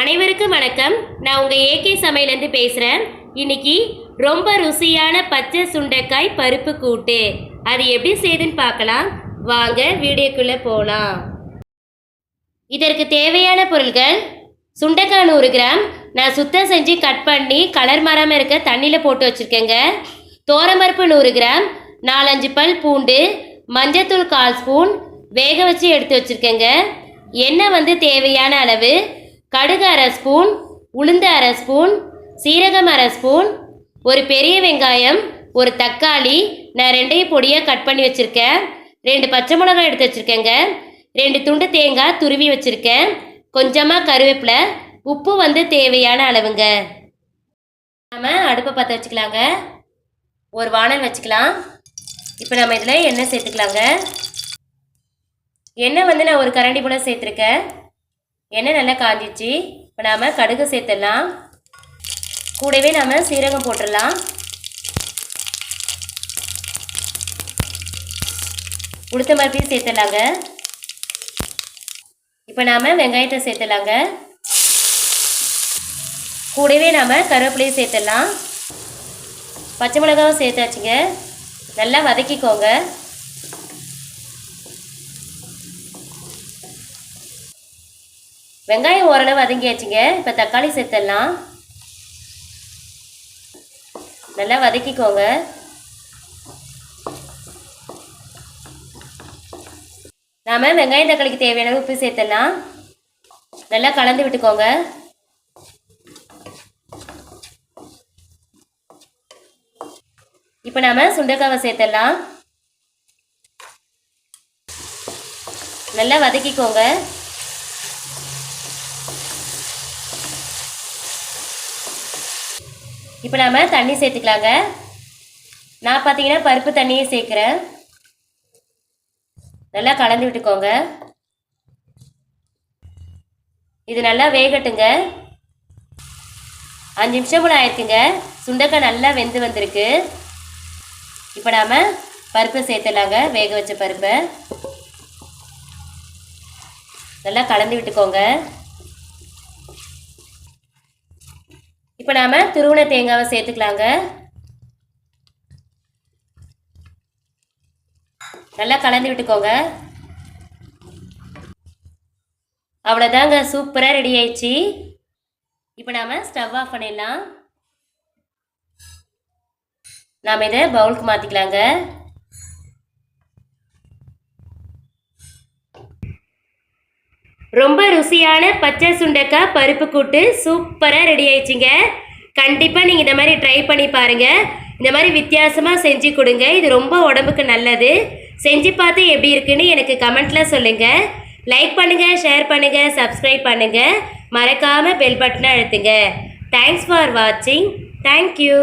அனைவருக்கும் வணக்கம். நான் உங்கள் ஏகே சமையலேருந்து பேசுகிறேன் இன்னைக்கு ரொம்ப ருசியான பச்சை சுண்டைக்காய் பருப்பு கூட்டு. அது எப்படி செய்யுதுன்னு பார்க்கலாம். வாங்க வீடியோக்குள்ளே போகலாம் இதற்கு தேவையான பொருட்கள் சுண்டைக்காய் நூறு கிராம். நான் சுத்தம் செஞ்சு கட் பண்ணி கலர் மரம் இருக்க தண்ணியில் போட்டு வச்சுருக்கேங்க. தோரம்பருப்பு நூறு கிராம். நாலஞ்சு பல் பூண்டு மஞ்சத்தூள் கால் ஸ்பூன் வேக வச்சு எடுத்து வச்சுருக்கேங்க. எண்ணெய் வந்து தேவையான அளவு கடுகு அரை ஸ்பூன் உளுந்து அரை ஸ்பூன் சீரகம் அரை ஸ்பூன் ஒரு பெரிய வெங்காயம் ஒரு தக்காளி. நான் ரெண்டையும் பொடியாக கட் பண்ணி வச்சுருக்கேன். ரெண்டு பச்சை மிளகாய் எடுத்து வச்சுருக்கேங்க. ரெண்டு துண்டு தேங்காய் துருவி வச்சுருக்கேன். கொஞ்சமாக கருவேப்பிலை. உப்பு வந்து தேவையான அளவுங்க. நம்ம அடுப்பை பற்ற வச்சுக்கலாங்க. ஒரு வானல் வச்சுக்கலாம். இப்போ நம்ம இதில் எண்ணெய் சேர்த்துக்கலாங்க. எண்ணெய் வந்து நான் ஒரு கரண்டி போல் சேர்த்துருக்கேன். எண்ணெய் நல்லா காஞ்சிச்சு. இப்போ நாம் கடுகு சேர்த்துடலாம். கூடவே நாம் சீரகம் போட்டுடலாம். உளுத்த பருப்பையும் சேர்த்துடலாங்க. இப்போ நாம் வெங்காயத்தை சேர்த்துடலாங்க. கூடவே நாம் கருவேப்பிலையும் சேர்த்துடலாம். பச்சை மிளகாவும் சேர்த்தாச்சுங்க. நல்லா வதக்கிக்கோங்க. வெங்காயம் ஓரளவு வதங்கியாச்சுங்க. இப்போ தக்காளி சேர்த்துடலாம் நல்லா வதக்கிக்கோங்க. நாம் வெங்காயம் தக்காளிக்கு தேவையான உப்பு சேர்த்துடலாம் நல்லா கலந்து விட்டுக்கோங்க. இப்போ நாம் சுண்டைக்காவை சேர்த்துடலாம் நல்லா வதக்கிக்கோங்க. இப்போ நாம் தண்ணி சேர்த்துக்கலாங்க. நான் பார்த்தீங்கன்னா பருப்பு தண்ணியே சேர்க்குறேன். நல்லா கலந்து விட்டுக்கோங்க. இது நல்லா வேகட்டுங்க. அஞ்சு நிமிஷம் கூட ஆயிருக்குங்க. சுண்டக்காய் நல்லா வெந்து வந்திருக்கு. இப்போ நாம் பருப்பை சேர்த்துலாங்க வேக வச்ச பருப்பை. நல்லா கலந்து விட்டுக்கோங்க. இப்போ நாம் துருவன தேங்காவை சேர்த்துக்கலாங்க. நல்லா கலந்து விட்டுக்கோங்க. அவ்வளோதாங்க சூப்பராக ரெடி ஆயிடுச்சு. இப்போ நாம் ஸ்டவ் ஆஃப் பண்ணிடலாம். நாம் இதை பவுலுக்கு மாற்றிக்கலாங்க ரொம்ப ருசியான பச்சை சுண்டைக்காய் பருப்பு கூட்டு சூப்பராக ரெடி ஆயிடுச்சுங்க. கண்டிப்பாக நீங்கள் இந்த மாதிரி ட்ரை பண்ணி பாருங்கள் இந்த மாதிரி வித்தியாசமாக செஞ்சு கொடுங்க. இது ரொம்ப உடம்புக்கு நல்லது. செஞ்சு பார்த்து எப்படி இருக்குன்னு எனக்கு கமெண்ட்டில் சொல்லுங்கள் லைக் பண்ணுங்கள் ஷேர் பண்ணுங்கள் சப்ஸ்கிரைப் பண்ணுங்கள் மறக்காமல் பெல் பட்டனை அழுத்துங்க. தேங்க்ஸ் ஃபார் வாட்சிங் தேங்க்யூ